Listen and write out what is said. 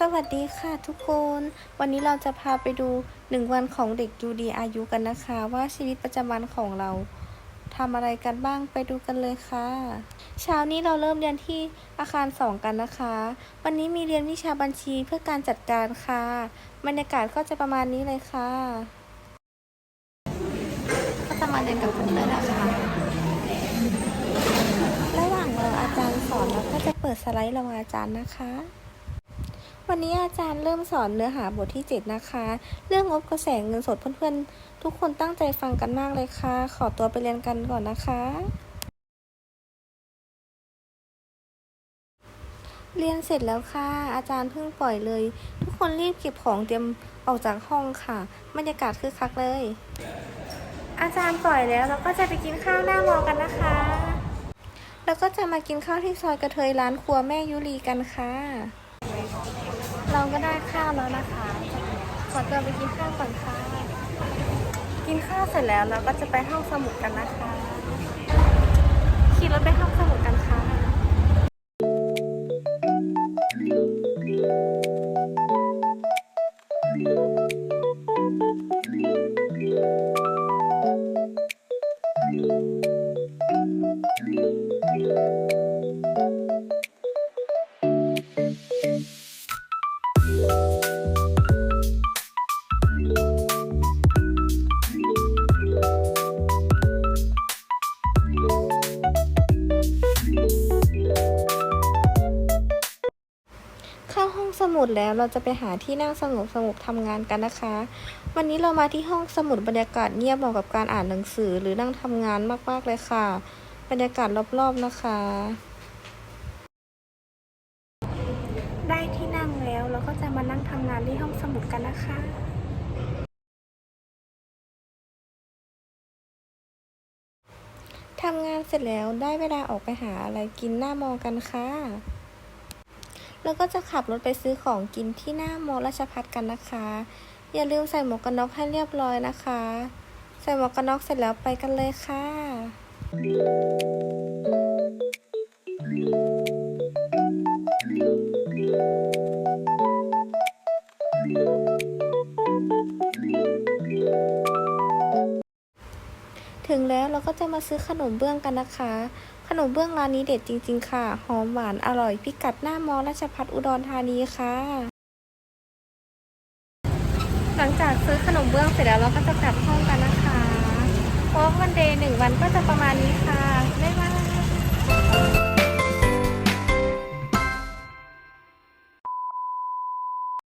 สวัสดีค่ะทุกคน วันนี้เราจะพาไปดูหนึ่งวันของเด็กยูดีอายุกันนะคะ ว่าชีวิตประจำวันของเราทำอะไรกันบ้างไปดูกันเลยค่ะ เช้านี้เราเริ่มเรียนที่อาคารสองกันนะคะ วันนี้มีเรียนวิชาบัญชีเพื่อการจัดการค่ะ บรรยากาศก็จะประมาณนี้เลยค่ะ ก็จะมาเรียนกับเพื่อนๆนะคะระหว่างรออาจารย์สอนเราก็จะเปิดสไลด์รออาจารย์นะคะ วันนี้อาจารย์เริ่มสอนเนื้อหาบทที่ 7 นะคะ เรื่องงบกระแสเงินสดเพื่อนๆ ทุกคนตั้งใจฟังกันมากเลยค่ะ ขอตัวไปเรียนกันก่อนนะคะ เรียนเสร็จแล้วค่ะ อาจารย์เพิ่งปล่อยเลย ทุกคนรีบเก็บของเตรียมออกจากห้องค่ะ บรรยากาศคึกคักเลย อาจารย์ปล่อยแล้วเราก็จะไปกินข้าวหน้ามอกันนะคะ แล้วก็จะมากินข้าวที่ซอยกระเทยร้านครัวแม่ยุรีกันค่ะ เราก็ได้ข้าวแล้วนะคะขอตัวไปกินข้าวก่อนค่ะกินข้าวเสร็จแล้วเราก็จะไปห้องสมุดกันนะคะขี่รถไปห้องสมุดกันค่ะเข้ สมุดแล้วเราจะไปหาที่นั่งสงบสงบทำงานกันนะคะ วันนี้เรามาที่ห้องสมุดบรรยากาศเงียบเหมาะกับการอ่านหนังสือหรือนั่งทำงานมากๆเลยค่ะ บรรยากาศรอบๆนะคะ ได้ที่นั่งแล้วเราก็จะมานั่งทำงานที่ห้องสมุดกันนะคะทำงานเสร็จแล้วได้เวลาออกไปหาอะไรกินหน้ามอกันค่ะ แล้วก็จะขับรถไปซื้อของกินที่หน้ามอราชพัฒกันนะคะ อย่าลืมใส่หมวกกันน็อกให้เรียบร้อยนะคะ ใส่หมวกกันน็อกเสร็จแล้วไปกันเลยค่ะ ถึงแล้วเราก็จะมาซื้อขนมเบื้องกันนะคะ ขนมเบื้องร้านนี้เด็ดจริง ๆ ค่ะ หอมหวานอร่อย พิกัดหน้ามอราชพัฒอุดรธานีค่ะ หลังจากซื้อขนมเบื้องเสร็จแล้วเราก็จะกลับห้องกันนะคะเพราะวันเดย์หนึ่งวันก็จะประมาณนี้ค่ะ